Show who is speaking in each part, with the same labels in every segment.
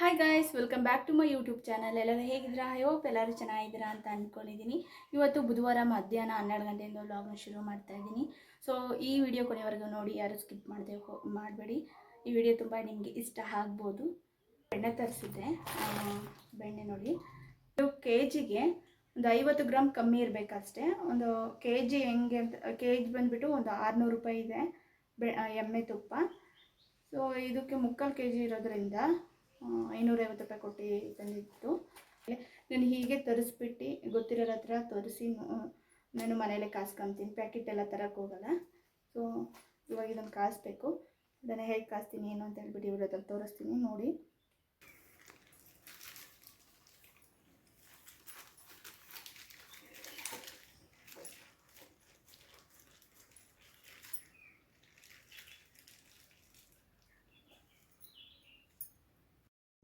Speaker 1: Hi guys welcome back to my YouTube channel ಎಲ್ಲರೂ ಹೇಗಿದ್ದೀರಾ? I hope ಎಲ್ಲರೂ ಚೆನ್ನಾಗಿದ್ದೀರಾ ಅಂತ ಅಂದ್ಕೊಂಡಿದ್ದೀನಿ ಇವತ್ತು ಬುಧವಾರ ಮಧ್ಯಾಹ್ನ ಹನ್ನೆರಡು ಗಂಟೆಯಿಂದ ವ್ಲಾಗ್ನ ಶುರು ಮಾಡ್ತಾ ಇದ್ದೀನಿ. ಸೊ ಈ ವಿಡಿಯೋ ಕೊನೆವರೆಗೂ ನೋಡಿ, ಯಾರು ಸ್ಕಿಪ್ ಮಾಡದೆ ಮಾಡಬೇಡಿ. ಈ ವಿಡಿಯೋ ತುಂಬ ನಿಮಗೆ ಇಷ್ಟ ಆಗ್ಬೋದು. ಬೆಣ್ಣೆ ತರಿಸಿದ್ದೆ. ಬೆಣ್ಣೆ ನೋಡಿ. ಇದು ಕೆ ಜಿಗೆ ಒಂದು ಐವತ್ತು ಗ್ರಾಮ್ ಕಮ್ಮಿ ಇರಬೇಕಷ್ಟೇ. ಒಂದು ಕೆ ಜಿ ಹೆಂಗೆ ಅಂತ ಕೆ ಜಿ ಬಂದುಬಿಟ್ಟು ಒಂದು ಆರುನೂರು ರೂಪಾಯಿ ಇದೆ. ಬೆ, ಎಮ್ಮೆ ತುಪ್ಪ. ಸೊ ಇದಕ್ಕೆ ಮುಕ್ಕಾಲು ಕೆ ಜಿ ಇರೋದ್ರಿಂದ ಐನೂರೈವತ್ತು ರೂಪಾಯಿ ಕೊಟ್ಟು ತಂದಿತ್ತು ನಾನು ಹೀಗೆ ತರಿಸ್ಬಿಟ್ಟು ಗೊತ್ತಿರೋರ ಹತ್ರ ತರಿಸಿ ನಾನು ಮನೇಲೆ ಕಾಸ್ಕೊತೀನಿ ಪ್ಯಾಕೆಟ್ ಎಲ್ಲ ತರಕ್ಕೆ ಹೋಗಲ್ಲ. ಸೊ ಇವಾಗ ಇದನ್ನು ಕಾಯಿಸ್ಬೇಕು ಅದನ್ನು ಹೇಗೆ ಕಾಸ್ತೀನಿ, ಏನು ಅಂತ ಹೇಳ್ಬಿಟ್ಟು ಇವ್ರ ಹತ್ರ ತೋರಿಸ್ತೀನಿ, ನೋಡಿ.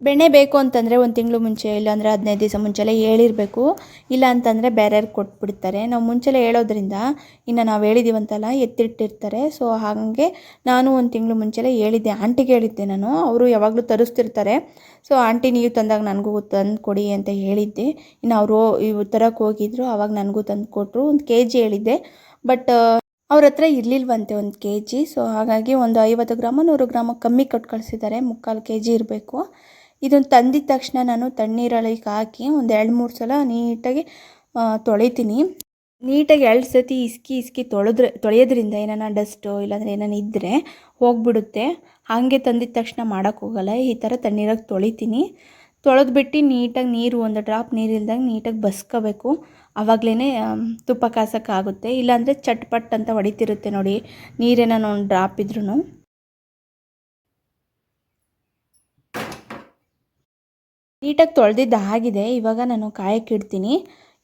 Speaker 1: ಬೆಣ್ಣೆ ಬೇಕು ಅಂತಂದರೆ ಒಂದು ತಿಂಗಳು ಮುಂಚೆ, ಇಲ್ಲಾಂದರೆ ಹದಿನೈದು ದಿವಸ ಮುಂಚೆಲ್ಲ ಹೇಳಿರಬೇಕು. ಇಲ್ಲ ಅಂತಂದರೆ ಬೇರೆಯವ್ರಿಗೆ ಕೊಟ್ಬಿಡ್ತಾರೆ. ನಾವು ಮುಂಚೆಲೆ ಹೇಳೋದ್ರಿಂದ ಇನ್ನು ನಾವು ಹೇಳಿದ್ದೀವಂತಲ್ಲ ಎತ್ತಿಟ್ಟಿರ್ತಾರೆ. ಸೊ ಹಾಗೆ ನಾನು ಒಂದು ತಿಂಗಳು ಮುಂಚೆಲೆ ಹೇಳಿದ್ದೆ. ಆಂಟಿಗೆ ಹೇಳಿದ್ದೆ ನಾನು. ಅವರು ಯಾವಾಗಲೂ ತರಿಸ್ತಿರ್ತಾರೆ. ಸೊ ಆಂಟಿ ನೀವು ತಂದಾಗ ನನಗೂ ತಂದು ಕೊಡಿ ಅಂತ ಹೇಳಿದ್ದೆ. ಇನ್ನು ಅವರು ಇವು ತರಕ್ಕೆ ಹೋಗಿದ್ರು ಆವಾಗ ನನಗೂ ತಂದು ಕೊಟ್ಟರು ಒಂದು ಕೆ ಜಿ ಹೇಳಿದ್ದೆ. ಬಟ್ ಅವ್ರ ಹತ್ರ ಇರಲಿಲ್ವಂತೆ ಒಂದು ಕೆ ಜಿ ಸೊ ಹಾಗಾಗಿ ಒಂದು ಐವತ್ತು ಗ್ರಾಮ, ನೂರು ಗ್ರಾಮ ಕಮ್ಮಿ ಕೊಟ್ಟು ಕಳಿಸಿದ್ದಾರೆ. ಮುಕ್ಕಾಲು ಕೆ ಜಿ ಇರಬೇಕು. ಇದನ್ನು ತಂದಿದ ತಕ್ಷಣ ನಾನು ತಣ್ಣೀರಲ್ಲಿ ಹಾಕಿ ಒಂದು ಎರಡು ಮೂರು ಸಲ ನೀಟಾಗಿ ತೊಳಿತೀನಿ. ನೀಟಾಗಿ ಎರಡು ಸತಿ ಇಸ್ಕಿ ಇಸ್ಕಿ ತೊಳೆದ್ರೆ, ತೊಳೆಯೋದ್ರಿಂದ ಏನಾನ ಡಸ್ಟು ಇಲ್ಲಾಂದರೆ ಏನಾನ ಇದ್ದರೆ ಹೋಗ್ಬಿಡುತ್ತೆ. ಹಾಗೆ ತಂದಿದ ತಕ್ಷಣ ಮಾಡೋಕ್ಕೋಗಲ್ಲ ಈ ಥರ ತಣ್ಣೀರಾಗಿ ತೊಳಿತೀನಿ. ತೊಳೆದ್ಬಿಟ್ಟು ನೀಟಾಗಿ ನೀರು, ಒಂದು ಡ್ರಾಪ್ ನೀರು ಇಲ್ದಾಗ ನೀಟಾಗಿ ಬಸ್ಕೋಬೇಕು. ಆವಾಗಲೇ ತುಪ್ಪ ಕಾಸೋಕ್ಕಾಗುತ್ತೆ. ಇಲ್ಲಾಂದರೆ ಚಟ್ಪಟ್ ಅಂತ ಹೊಡಿತಿರುತ್ತೆ ನೋಡಿ ನೀರೇನೋ ಒಂದು ಡ್ರಾಪ್ ಇದ್ರೂ ನೀಟಾಗಿ ತೊಳೆದಿದ್ದು ಆಗಿದೆ ಇವಾಗ ನಾನು ಕಾಯಕ್ಕಿಡ್ತೀನಿ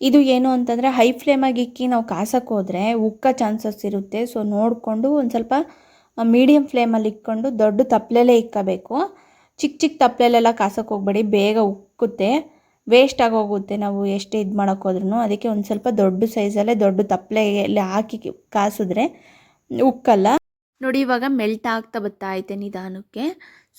Speaker 1: ಇದು ಏನು ಅಂತಂದರೆ ಹೈ ಫ್ಲೇಮಾಗಿ ಇಕ್ಕಿ ನಾವು ಕಾಸಕ್ಕೆ ಹೋದರೆ ಉಕ್ಕ ಚಾನ್ಸಸ್ ಇರುತ್ತೆ. ಸೊ ನೋಡಿಕೊಂಡು ಒಂದು ಸ್ವಲ್ಪ ಮೀಡಿಯಮ್ ಫ್ಲೇಮಲ್ಲಿ ಇಕ್ಕೊಂಡು ದೊಡ್ಡ ತಪ್ಪಲೆಲ್ಲೇ ಇಕ್ಕಬೇಕು. ಚಿಕ್ಕ ಚಿಕ್ಕ ತಪ್ಪಲೆಲ್ಲ ಕಾಸಕ್ಕೆ ಹೋಗ್ಬೇಡಿ. ಬೇಗ ಉಕ್ಕುತ್ತೆ. ವೇಸ್ಟ್ ಆಗೋಗುತ್ತೆ ನಾವು ಎಷ್ಟೇ ಇದು ಮಾಡೋಕ್ಕೋದ್ರೂ ಅದಕ್ಕೆ ಒಂದು ಸ್ವಲ್ಪ ದೊಡ್ಡ ಸೈಜಲ್ಲೇ ದೊಡ್ಡ ತಪ್ಪಲೆಯಲ್ಲಿ ಹಾಕಿ ಕಾಸಿದ್ರೆ ಉಕ್ಕಲ್ಲ. ನೋಡಿ ಇವಾಗ ಮೆಲ್ಟ್ ಆಗ್ತಾ ಬರ್ತಾ ಐತೆ ನಿಧಾನಕ್ಕೆ.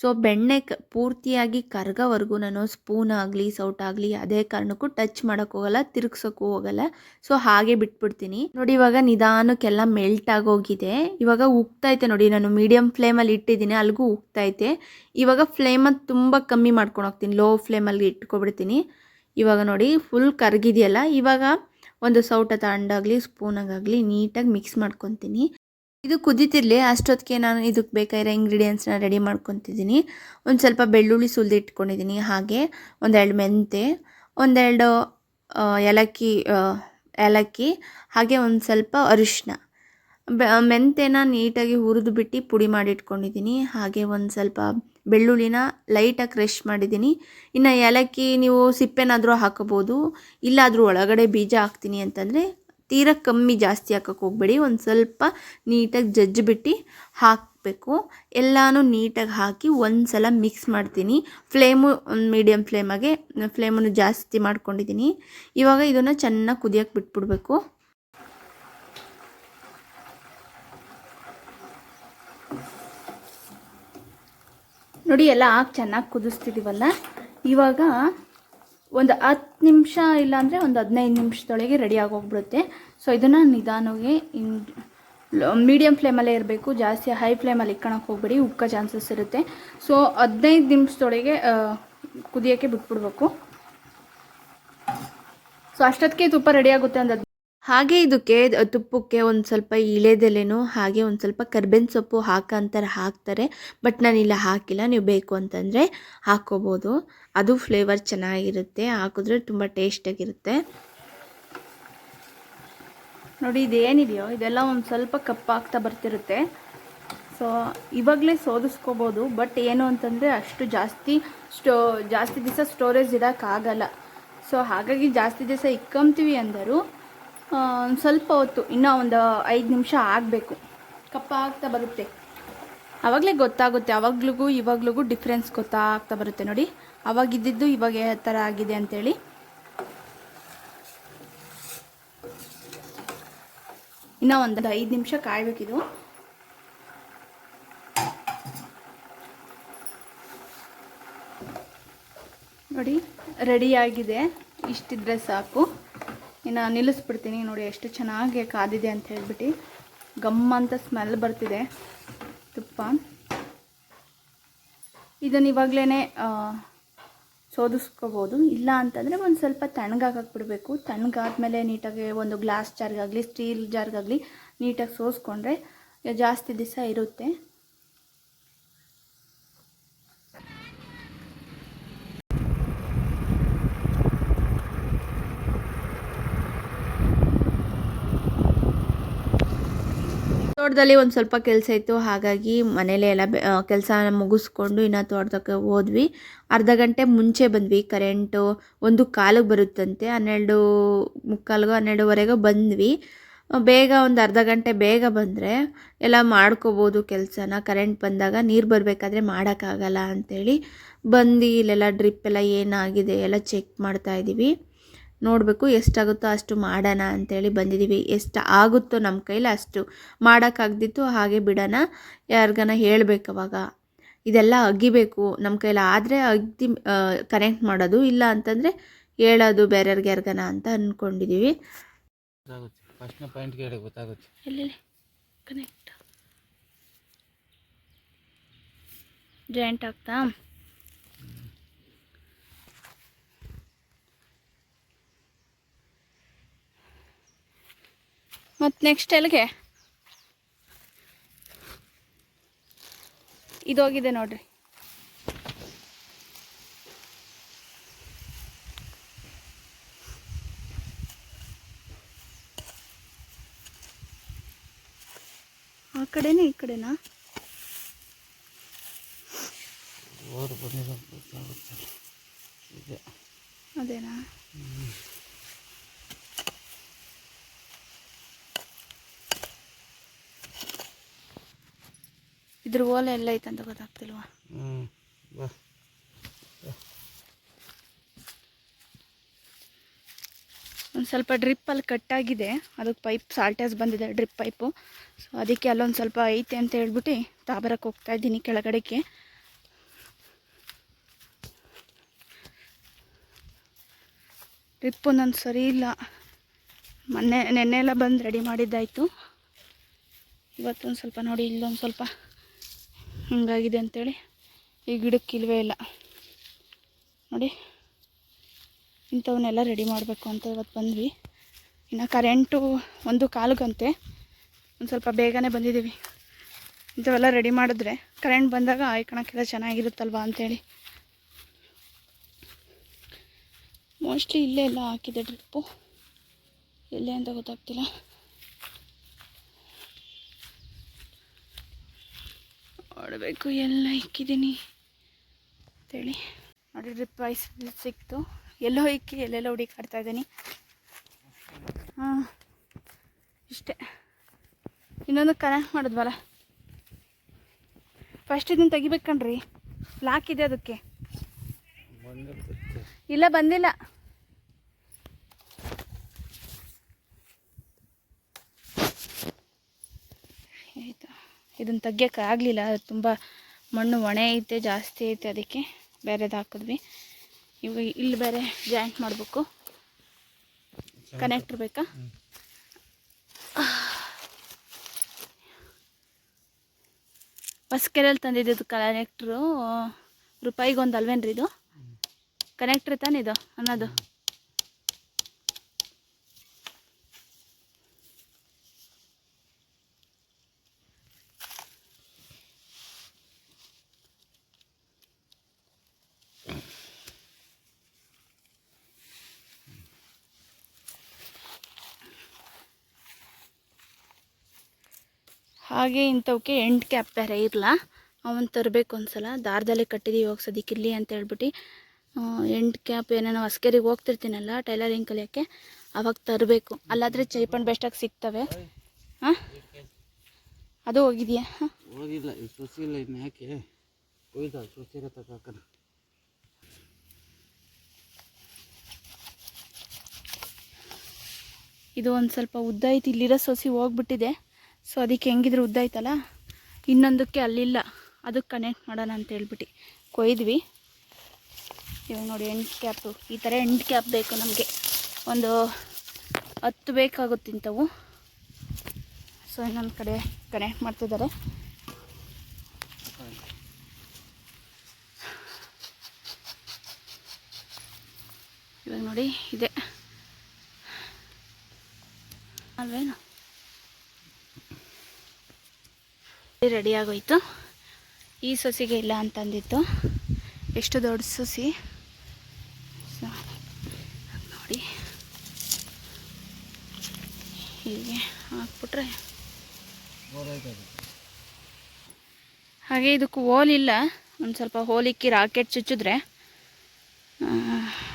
Speaker 1: ಸೊ ಬೆಣ್ಣೆ ಕ, ಪೂರ್ತಿಯಾಗಿ ಕರ್ಗೋವರೆಗೂ ನಾನು ಸ್ಪೂನ್ ಆಗಲಿ ಸೌಟಾಗಲಿ ಅದೇ ಕಾರಣಕ್ಕೂ ಟಚ್ ಮಾಡೋಕ್ಕೆ ಹೋಗಲ್ಲ, ತಿರುಗ್ಸೋಕ್ಕೂ ಹೋಗಲ್ಲ. ಸೊ ಹಾಗೆ ಬಿಟ್ಬಿಡ್ತೀನಿ. ನೋಡಿ, ಇವಾಗ ನಿಧಾನಕ್ಕೆಲ್ಲ ಮೆಲ್ಟ್ ಆಗೋಗಿದೆ. ಇವಾಗ ಉಕ್ತೈತೆ ನೋಡಿ, ನಾನು ಮೀಡಿಯಮ್ ಫ್ಲೇಮಲ್ಲಿ ಇಟ್ಟಿದ್ದೀನಿ ಅಲ್ಲಿಗೂ ಉಕ್ತೈತೆ ಇವಾಗ ಫ್ಲೇಮನ್ನು ತುಂಬ ಕಮ್ಮಿ ಮಾಡ್ಕೊಂಡು ಹೋಗ್ತೀನಿ, ಲೋ ಫ್ಲೇಮಲ್ಲಿ ಇಟ್ಕೊಬಿಡ್ತೀನಿ. ಇವಾಗ ನೋಡಿ, ಫುಲ್ ಕರಗಿದೆಯಲ್ಲ, ಇವಾಗ ಒಂದು ಸೌಟ ತಗೊಂಡಾಗಲಿ, ಸ್ಪೂನಾಗಾಗಲಿ, ನೀಟಾಗಿ ಮಿಕ್ಸ್ ಮಾಡ್ಕೊತೀನಿ. ಇದು ಕುದೀತಿರಲಿ, ಅಷ್ಟೊತ್ತಿಗೆ ನಾನು ಇದಕ್ಕೆ ಬೇಕಾಗಿರೋ ಇಂಗ್ರೀಡಿಯೆಂಟ್ಸ್ನ ರೆಡಿ ಮಾಡ್ಕೊತಿದ್ದೀನಿ. ಒಂದು ಸ್ವಲ್ಪ ಬೆಳ್ಳುಳ್ಳಿ ಸುಲಿದು ಇಟ್ಕೊಂಡಿದ್ದೀನಿ, ಹಾಗೆ ಒಂದೆರಡು ಮೆಂತೆ, ಒಂದೆರಡು ಏಲಕ್ಕಿ ಏಲಕ್ಕಿ, ಹಾಗೆ ಒಂದು ಸ್ವಲ್ಪ ಅರಿಶಿನ ಮೆಂತೆನ ನೀಟಾಗಿ ಹುರಿದು ಬಿಟ್ಟು ಪುಡಿ ಮಾಡಿ ಇಟ್ಕೊಂಡಿದ್ದೀನಿ, ಹಾಗೆ ಒಂದು ಸ್ವಲ್ಪ ಬೆಳ್ಳುಳ್ಳಿನ ಲೈಟಾಗಿ ಕ್ರಷ್ ಮಾಡಿದ್ದೀನಿ. ಇನ್ನು ಏಲಕ್ಕಿ ನೀವು ಸಿಪ್ಪೆನಾದರೂ ಹಾಕೋಬೋದು, ಇಲ್ಲಾದರೂ ಒಳಗಡೆ ಬೀಜ ಹಾಕ್ತೀನಿ ಅಂತಂದರೆ ತೀರಾ ಕಮ್ಮಿ ಜಾಸ್ತಿ ಹಾಕೋಕೆ ಹೋಗಬೇಡಿ. ಒಂದು ಸ್ವಲ್ಪ ನೀಟಾಗಿ ಜಜ್ಜಿಬಿಟ್ಟು ಹಾಕಬೇಕು. ಎಲ್ಲನೂ ನೀಟಾಗಿ ಹಾಕಿ ಒಂದು ಸಲ ಮಿಕ್ಸ್ ಮಾಡ್ತೀನಿ. ಫ್ಲೇಮು, ಒಂದು ಮೀಡಿಯಮ್ ಫ್ಲೇಮಾಗೆ ಫ್ಲೇಮನ್ನು ಜಾಸ್ತಿ ಮಾಡ್ಕೊಂಡಿದ್ದೀನಿ. ಇವಾಗ ಇದನ್ನು ಚೆನ್ನಾಗಿ ಕುದಿಯೋಕೆ ಬಿಟ್ಬಿಡ್ಬೇಕು. ನೋಡಿ, ಎಲ್ಲ ಹಾಕಿ ಚೆನ್ನಾಗಿ ಕುದಿಸ್ತಿದ್ದೀವಲ್ಲ ಇವಾಗ ಒಂದು ಹತ್ತು ನಿಮಿಷ ಇಲ್ಲಾಂದರೆ ಒಂದು ಹದಿನೈದು ನಿಮಿಷದೊಳಗೆ ರೆಡಿ ಆಗೋಗ್ಬಿಡುತ್ತೆ. ಸೊ ಇದನ್ನು ನಿಧಾನವಾಗಿ ಇನ್ ಮೀಡಿಯಮ್ ಫ್ಲೇಮಲ್ಲೇ ಇರಬೇಕು. ಜಾಸ್ತಿ ಹೈ ಫ್ಲೇಮಲ್ಲಿ ಇಕ್ಕೊಳಕ್ಕೆ ಹೋಗ್ಬೇಡಿ. ಉಕ್ಕ ಚಾನ್ಸಸ್ ಇರುತ್ತೆ. ಸೊ ಹದಿನೈದು ನಿಮಿಷದೊಳಗೆ ಕುದಿಯೋಕ್ಕೆ ಬಿಟ್ಬಿಡ್ಬೇಕು. ಸೊ ಅಷ್ಟೊತ್ತಿಗೆ ತುಪ್ಪ ರೆಡಿ ಆಗುತ್ತೆ ಹಾಗೆ ಇದಕ್ಕೆ ತುಪ್ಪಕ್ಕೆ ಒಂದು ಸ್ವಲ್ಪ ಇಳೆದೆಲೆನೋ ಹಾಗೆ ಒಂದು ಸ್ವಲ್ಪ ಕರ್ಬೇವಿನ ಸೊಪ್ಪು ಹಾಕಂತಾರೆ ಹಾಕ್ತಾರೆ. ಬಟ್ ನಾನಿಲ್ಲ, ಹಾಕಿಲ್ಲ. ನೀವು ಬೇಕು ಅಂತಂದರೆ ಹಾಕ್ಕೋಬೋದು ಅದು ಫ್ಲೇವರ್ ಚೆನ್ನಾಗಿರುತ್ತೆ. ಹಾಕಿದ್ರೆ ತುಂಬ ಟೇಸ್ಟಾಗಿರುತ್ತೆ. ನೋಡಿ, ಇದೇನಿದೆಯೋ? ಇದೆಲ್ಲ ಒಂದು ಸ್ವಲ್ಪ ಕಪ್ಪಾಗ್ತಾ ಬರ್ತಿರುತ್ತೆ. ಸೊ, ಇವಾಗಲೇ ಸೋದಿಸ್ಕೋಬೋದು. ಬಟ್ ಏನು ಅಂತಂದರೆ ಅಷ್ಟು ಜಾಸ್ತಿ ಸ್ಟೋ, ಜಾಸ್ತಿ ದಿವಸ ಸ್ಟೋರೇಜ್ ಇಡೋಕ್ಕಾಗಲ್ಲ. ಸೊ, ಹಾಗಾಗಿ ಜಾಸ್ತಿ ದಿವಸ ಇಕ್ಕೊಂತೀವಿ ಅಂದರು. ಸ್ವಲ್ಪ ಹೊತ್ತು, ಇನ್ನೂ ಒಂದು ಐದು ನಿಮಿಷ ಆಗಬೇಕು. ಕಪ್ಪಾಗ್ತಾ ಬರುತ್ತೆ. ಆವಾಗಲೇ ಗೊತ್ತಾಗುತ್ತೆ, ಅವಾಗ್ಲಿಗೂ ಇವಾಗ್ಲಿಗೂ ಡಿಫ್ರೆನ್ಸ್ ಗೊತ್ತಾಗ್ತಾ ಬರುತ್ತೆ ನೋಡಿ. ಅವಾಗಿದ್ದಿದ್ದು ಇವಾಗ ಯಾವ ಥರ ಆಗಿದೆ ಅಂತೇಳಿ. ಇನ್ನೂ ಒಂದು ಐದು ನಿಮಿಷ ಕಾಯಬೇಕಿದು. ನೋಡಿ ರೆಡಿಯಾಗಿದೆ ಇಷ್ಟಿದ್ರೆ ಸಾಕು. ಇನ್ನು ನಿಲ್ಲಿಸ್ಬಿಡ್ತೀನಿ. ನೋಡಿ, ಎಷ್ಟು ಚೆನ್ನಾಗಿ ಕಾದಿದೆ ಅಂತ ಹೇಳ್ಬಿಟ್ಟು. ಗಮ್ ಅಂತ ಸ್ಮೆಲ್ ಬರ್ತಿದೆ. ತುಪ್ಪ. ಇದನ್ನು ಇವಾಗಲೇ ಸೋದಿಸ್ಕೋಬೋದು. ಇಲ್ಲ ಅಂತಂದರೆ ಒಂದು ಸ್ವಲ್ಪ ತಣ್ಣಗಾಗಕ್ಕೆ ಬಿಡಬೇಕು ತಣ್ಣಗಾದ್ಮೇಲೆ ನೀಟಾಗಿ ಒಂದು ಗ್ಲಾಸ್ ಜಾರ್ಗಾಗಲಿ, ಸ್ಟೀಲ್ ಜಾರ್ಗಾಗಲಿ ನೀಟಾಗಿ ಸೋಸ್ಕೊಂಡ್ರೆ ಜಾಸ್ತಿ ದಿವಸ ಇರುತ್ತೆ. ತೋಟದಲ್ಲಿ ಒಂದು ಸ್ವಲ್ಪ ಕೆಲಸ ಇತ್ತು. ಹಾಗಾಗಿ ಮನೇಲೆ ಎಲ್ಲ ಕೆಲಸ ಮುಗಿಸ್ಕೊಂಡು ಇನ್ನು ತೋಟದಕ್ಕೆ ಹೋದ್ವಿ. ಅರ್ಧ ಗಂಟೆ ಮುಂಚೆ ಬಂದ್ವಿ. ಕರೆಂಟು ಒಂದು ಕಾಲಿಗೆ ಬರುತ್ತಂತೆ. ಹನ್ನೆರಡು, ಮುಕ್ಕಾಲ್ಗೋ ಹನ್ನೆರಡುವರೆಗೋ ಬಂದ್ವಿ. ಬೇಗ ಒಂದು ಅರ್ಧ ಗಂಟೆ ಬೇಗ ಬಂದರೆ ಎಲ್ಲ ಮಾಡ್ಕೋಬೋದು ಕೆಲಸನ. ಕರೆಂಟ್ ಬಂದಾಗ ನೀರು ಬರಬೇಕಾದ್ರೆ ಮಾಡೋಕ್ಕಾಗಲ್ಲ ಅಂಥೇಳಿ ಬಂದು ಇಲ್ಲೆಲ್ಲ ಡ್ರಿಪ್ ಎಲ್ಲ ಏನಾಗಿದೆ ಎಲ್ಲ ಚೆಕ್ ಮಾಡ್ತಾ ಇದ್ದೀವಿ ನೋಡಬೇಕು ಎಷ್ಟಾಗುತ್ತೋ ಅಷ್ಟು ಮಾಡೋಣ ಅಂತೇಳಿ ಬಂದಿದ್ದೀವಿ. ಎಷ್ಟು ಆಗುತ್ತೋ ನಮ್ಮ ಕೈಲಿ ಅಷ್ಟು ಮಾಡೋಕ್ಕಾಗ್ದಿತ್ತು ಹಾಗೆ ಬಿಡೋಣ. ಯಾರಿಗಾನ ಹೇಳಬೇಕು ಅವಾಗ. ಇದೆಲ್ಲ ಅಗಿಬೇಕು. ನಮ್ಮ ಕೈಲಿ ಆದರೆ ಅಗ್ದಿ ಕನೆಕ್ಟ್ ಮಾಡೋದು ಇಲ್ಲ ಅಂತಂದರೆ ಹೇಳೋದು ಬೇರೆಯವ್ರಿಗೆ ಯಾರಿಗಾನ ಅಂತ ಅಂದ್ಕೊಂಡಿದ್ದೀವಿ ಜಾಯಿಂಟ್ ಆಗ್ತಾ? ಮತ್ತು ನೆಕ್ಸ್ಟ್ ಎಲ್ಲಿಗೆ ಇದೋಗಿದೆ ನೋಡ್ರಿ. ಆ ಕಡೆನೇ ಈ ಕಡೆನಾ
Speaker 2: ಓರ್ ಬಂದಿದೆ ಗೊತ್ತಾಗುತ್ತೆ ಇದೆ
Speaker 1: ಅದೇನಾ ಇದ್ರ ಓಲೆ ಎಲ್ಲ ಐತಂತ ಗೊತ್ತಾಗ್ತಿಲ್ವಾ?
Speaker 2: ಹ್ಞೂ
Speaker 1: ಒಂದು ಸ್ವಲ್ಪ ಡ್ರಿಪ್ಪಲ್ಲಿ ಕಟ್ಟಾಗಿದೆ ಅದಕ್ಕೆ ಪೈಪ್ ಸಾಲ್ಟೇಜ್ ಬಂದಿದೆ ಡ್ರಿಪ್ ಪೈಪು ಸೊ ಅದಕ್ಕೆ ಅಲ್ಲೊಂದು ಸ್ವಲ್ಪ ಐತೆ ಅಂತ ಹೇಳ್ಬಿಟ್ಟು ತಾಬರಕ್ಕೆ ಹೋಗ್ತಾ ಇದ್ದೀನಿ ಕೆಳಗಡೆಗೆ. ಡ್ರಿಪ್ ಒಂದೊಂದು ಸರಿ ಇಲ್ಲ. ಮೊನ್ನೆ ನೆನ್ನೆ ಎಲ್ಲ ಬಂದು ರೆಡಿ ಮಾಡಿದ್ದಾಯಿತು. ಇವತ್ತೊಂದು ಸ್ವಲ್ಪ ನೋಡಿ ಇಲ್ಲೊಂದು ಸ್ವಲ್ಪ ಹಿಂಗಾಗಿದೆ ಅಂತೇಳಿ ಈ ಗಿಡಕ್ಕೆ ಇಲ್ವೇ ಇಲ್ಲ. ನೋಡಿ, ಇಂಥವನ್ನೆಲ್ಲ ರೆಡಿ ಮಾಡಬೇಕು ಅಂತ ಇವತ್ತು ಬಂದ್ವಿ. ಇನ್ನು ಕರೆಂಟು ಒಂದು ಕಾಲ್ಗಂತೆ ಒಂದು ಸ್ವಲ್ಪ ಬೇಗನೆ ಬಂದಿದ್ದೀವಿ. ಇಂಥವೆಲ್ಲ ರೆಡಿ ಮಾಡಿದ್ರೆ ಕರೆಂಟ್ ಬಂದಾಗ ಆಯ್ಕೊಳಕ್ಕೆಲ್ಲ ಚೆನ್ನಾಗಿರುತ್ತಲ್ವ? ಅಂಥೇಳಿ ಮೋಸ್ಟ್ಲಿ ಇಲ್ಲೇ ಎಲ್ಲ ಹಾಕಿದೆ ಡ್ರಿಪ್ಪು ಎಲ್ಲೇ ಅಂತ ಗೊತ್ತಾಗ್ತಿಲ್ಲ. ನೋಡಬೇಕು, ಎಲ್ಲ ಇಕ್ಕಿದ್ದೀನಿ. ಅಂತೇಳಿ ನೋಡಿ ಡ್ರಿಪ್ ವೈಸ್ ಸಿಕ್ತು. ಎಲ್ಲೋ ಇಕ್ಕಿ, ಎಲ್ಲೆಲ್ಲೋ ಹುಡುಕಾಡ್ತಾ ಇದ್ದೀನಿ. ಹಾಂ, ಇಷ್ಟೇ. ಇನ್ನೊಂದು ಕನೆಕ್ಟ್ ಮಾಡಿದ್ವಲ್ಲ? ಫಸ್ಟ್ ಇದನ್ನು ತೆಗಿಬೇಕು ಕಣ್ರಿ. ಲಾಕ್ ಇದೆ ಅದಕ್ಕೆ. ಇಲ್ಲ, ಬಂದಿಲ್ಲ. ಆಯಿತು. ಇದನ್ನು ತೆಗಿಯೋಕೆ ಆಗಲಿಲ್ಲ. ತುಂಬ ಮಣ್ಣು ಒಣೆ ಐತೆ, ಜಾಸ್ತಿ ಐತೆ ಅದಕ್ಕೆ ಬೇರೆದು ಹಾಕಿದ್ವಿ. ಇವಾಗ ಇಲ್ಲಿ ಬೇರೆ ಜಾಯಿಂಟ್ ಮಾಡಬೇಕು. ಕನೆಕ್ಟ್ ಬೇಕಾ? ಬಸ್ಕೆರೆಯಲ್ಲಿ ತಂದಿದ್ದು ಕನೆಕ್ಟ್ರು. ರೂಪಾಯಿಗೆ ಒಂದು ಅಲ್ವೇನ್ರಿ ಇದು? ಕನೆಕ್ಟ್ರ್ ತಾನಿದು ಅನ್ನೋದು? ಹಾಗೆ ಇಂಥವಕ್ಕೆ ಎಂಡ್ ಕ್ಯಾಪ್ ಬೇರೆ ಇರಲ್ಲ ಅವನು ತರಬೇಕು ಒಂದ್ಸಲ. ದಾರದಲ್ಲಿ ಕಟ್ಟಿದ್ದೀವಿ ಇವಾಗ ಇಲ್ಲಿ ಅಂತ ಹೇಳ್ಬಿಟ್ಟು ಎಂಡ್ ಕ್ಯಾಪ್ ಏನೇನೋ ಹೊಸ್ಕೇರಿಗೆ ಹೋಗ್ತಿರ್ತೀನಲ್ಲ ಟೈಲರಿಂಗ್ ಕಲಿಯೋಕ್ಕೆ ಅವಾಗ ತರಬೇಕು. ಅಲ್ಲಾದರೆ ಚೈಪಣ್ ಬೆಸ್ಟಾಗಿ ಸಿಗ್ತವೆ. ಹಾಂ ಅದು ಹೋಗಿದೆಯಾ?
Speaker 2: ಹೋಗಿಲ್ಲ ಇದು ಸೊಸಿ ಇಲ್ಲ ಇನ್ನು ಯಾಕೆ? ಹೋಯ್ದ ಸೊಸಿರ ತಗೋಕನ
Speaker 1: ಇದು ಒಂದು ಸ್ವಲ್ಪ ಉದ್ದ ಐತಿ ಇಲ್ಲಿರೋ ಸೊಸಿ ಹೋಗ್ಬಿಟ್ಟಿದೆ. ಸೊ ಅದಕ್ಕೆ ಹೆಂಗಿದ್ರು ಉದ್ದ ಐತಲ್ಲ ಇನ್ನೊಂದಕ್ಕೆ ಅಲ್ಲಿಲ್ಲ. ಅದಕ್ಕೆ ಕನೆಕ್ಟ್ ಮಾಡೋಣ ಅಂತ ಹೇಳ್ಬಿಟ್ಟು ಕೊಯ್ದ್ವಿ. ಇವಾಗ ನೋಡಿ ಎಂಡ್ ಕ್ಯಾಪು ಈ ಥರ ಎಂಡ್ ಕ್ಯಾಪ್ ಬೇಕು ನಮಗೆ. ಒಂದು ಹತ್ತು ಬೇಕಾಗುತ್ತೆ ಇಂಥವು. ಸೊ ಇನ್ನೊಂದು ಕಡೆ ಕನೆಕ್ಟ್ ಮಾಡ್ತಿದ್ದಾರೆ. ಇವಾಗ ನೋಡಿ, ಇದೆ. ಅಲ್ವೇನು? ರೆಡಿ ಆಗೋಯ್ತು. ಈ ಸೊಸಿಗೆ ಇಲ್ಲ ಅಂತಂದಿತ್ತು. ಎಷ್ಟು ದೊಡ್ಡ ಸೊಸಿ. ನೋಡಿ. ಹೀಗೆ ಹಾಕ್ಬಿಟ್ರೆ. ಹಾಗೆ ಇದಕ್ಕೆ ಹೋಲ್ ಇಲ್ಲ. ಒಂದು ಸ್ವಲ್ಪ ಹೋಲಿಕ್ಕಿ ರಾಕೆಟ್ ಚುಚ್ಚಿದ್ರೆ